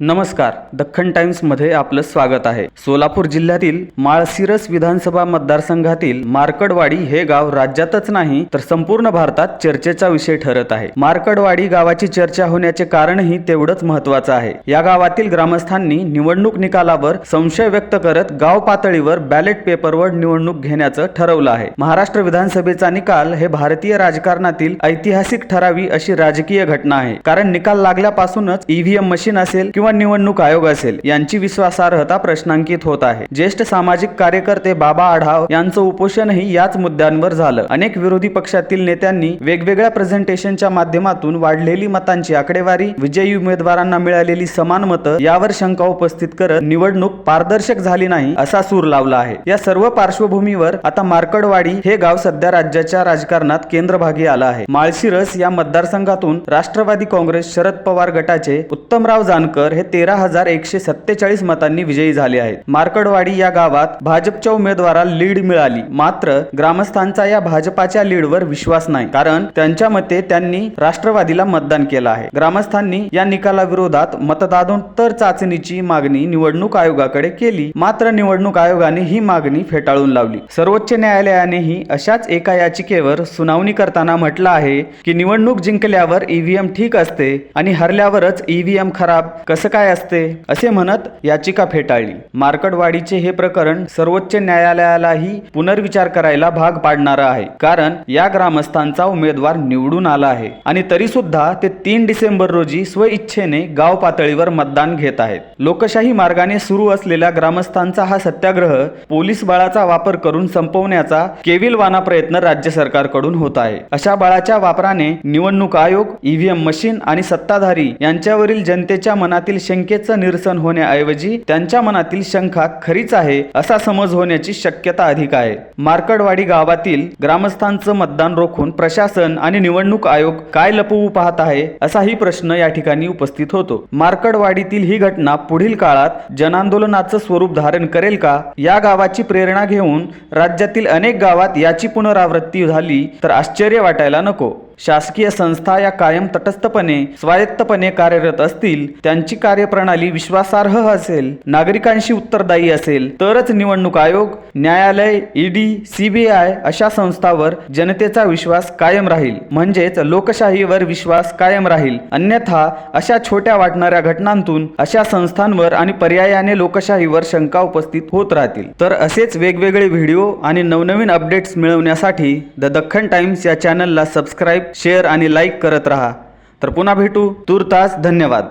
नमस्कार. दख्खन टाइम्समध्ये आपलं स्वागत आहे. सोलापूर जिल्ह्यातील माळशिरस विधानसभा मतदारसंघातील मार्कडवाडी हे गाव राज्यातच नाही तर संपूर्ण भारतात चर्चेचा विषय ठरत आहे. मार्कडवाडी गावाची चर्चा होण्याचे कारणही तेवढंच महत्वाचं आहे. या गावातील ग्रामस्थांनी निवडणूक निकालावर संशय व्यक्त करत गाव पातळीवर बॅलेट पेपरवर निवडणूक घेण्याचं ठरवलं आहे. महाराष्ट्र विधानसभेचा निकाल हे भारतीय राजकारणातील ऐतिहासिक ठरावी अशी राजकीय घटना आहे. कारण निकाल लागल्यापासूनच ईव्हीएम मशीन असेल किंवा निवडणूक आयोग असेल यांची विश्वासार्हता प्रश्नांकित होत आहे. ज्येष्ठ सामाजिक कार्यकर्ते बाबा आढाव यांचं उपोषणही याच मुद्द्यांवर झालं. अनेक विरोधी पक्षातील नेत्यांनी वेगवेगळ्या प्रेझेंटेशनच्या माध्यमातून वाढलेली मतांची आकडेवारी विजयी उमेदवारांना मिळालेली समान मतं यावर शंका उपस्थित करत निवडणूक पारदर्शक झाली नाही असा सूर लावला आहे. या सर्व पार्श्वभूमीवर आता मार्कडवाडी हे गाव सध्या राज्याच्या राजकारणात केंद्रभागी आलं आहे. माळशिरस या मतदारसंघातून राष्ट्रवादी काँग्रेस शरद पवार गटाचे उत्तमराव जानकर हे तेरा हजार एकशे सत्तेचाळीस मतांनी विजयी झाले आहेत. मार्कडवाडी या गावात भाजपच्या उमेदवाराला लीड मिळाली. मात्र ग्रामस्थांचा या भाजपाच्या लीडवर विश्वास नाही. कारण त्यांच्या मते त्यांनी राष्ट्रवादीला मतदान केलं आहे. ग्रामस्थांनी या निकालाविरोधात मतदानोत्तर चाचणीची मागणी निवडणूक आयोगाकडे केली. मात्र निवडणूक आयोगाने ही मागणी फेटाळून लावली. सर्वोच्च न्यायालयानेही अशाच एका याचिकेवर सुनावणी करताना म्हटलं आहे की निवडणूक जिंकल्यावर ईव्हीएम ठीक असते आणि हरल्यावरच ईव्हीएम खराब कसं काय असते? असे म्हणत याचिका फेटाळली. मार्कडवाडीचे हे प्रकरण सर्वोच्च न्यायालयालाही पुनर्विचार करायला भाग पाडणारं आहे. कारण या ग्रामस्थांचा उमेदवार निवडून आला आहे. आणि तरी सुद्धा ते तीन डिसेंबर रोजी स्वइच्छेने गाव पातळीवर मतदान घेत आहेत. लोकशाही मार्गाने सुरू असलेल्या ग्रामस्थांचा हा सत्याग्रह पोलीस बळाचा वापर करून संपवण्याचा केविलवाना प्रयत्न राज्य सरकारकडून होत आहे. अशा बळाच्या वापराने निवडणूक आयोग ईव्हीएम मशीन आणि सत्ताधारी यांच्यावरील जनतेच्या मनातील शंकेचं निरसन होण्याऐवजी त्यांच्या मनातील शंका खरीच आहे असा समज होण्याची शक्यता अधिक आहे. मार्कडवाडी गावातील ग्रामस्थांचं मतदान रोखून प्रशासन आणि निवडणूक आयोग काय लपवू पाहत आहे असाही प्रश्न या ठिकाणी उपस्थित होतो. मार्कडवाडीतील ही घटना पुढील काळात जनांदोलनाचं स्वरूप धारण करेल का? या गावाची प्रेरणा घेऊन राज्यातील अनेक गावात याची पुनरावृत्ती झाली तर आश्चर्य वाटायला नको. शासकीय संस्था या कायम तटस्थपणे स्वायत्तपणे कार्यरत असतील त्यांची कार्यप्रणाली विश्वासार्ह असेल नागरिकांशी उत्तरदायी असेल तरच निवडणूक आयोग न्यायालय ईडी सीबीआय अशा संस्थावर जनतेचा विश्वास कायम राहील. म्हणजेच लोकशाहीवर विश्वास कायम राहील. अन्यथा अशा छोट्या वाटणाऱ्या घटनांतून अशा संस्थांवर आणि पर्यायाने लोकशाहीवर शंका उपस्थित होत राहतील. तर असेच वेगवेगळे व्हिडिओ आणि नवनवीन अपडेट्स मिळवण्यासाठी द दख्खन टाइम्स या चॅनलला सबस्क्राईब सबस्क्राईब शेअर आणि लाईक करत राहा. तर पुन्हा भेटू. तूर्तास धन्यवाद.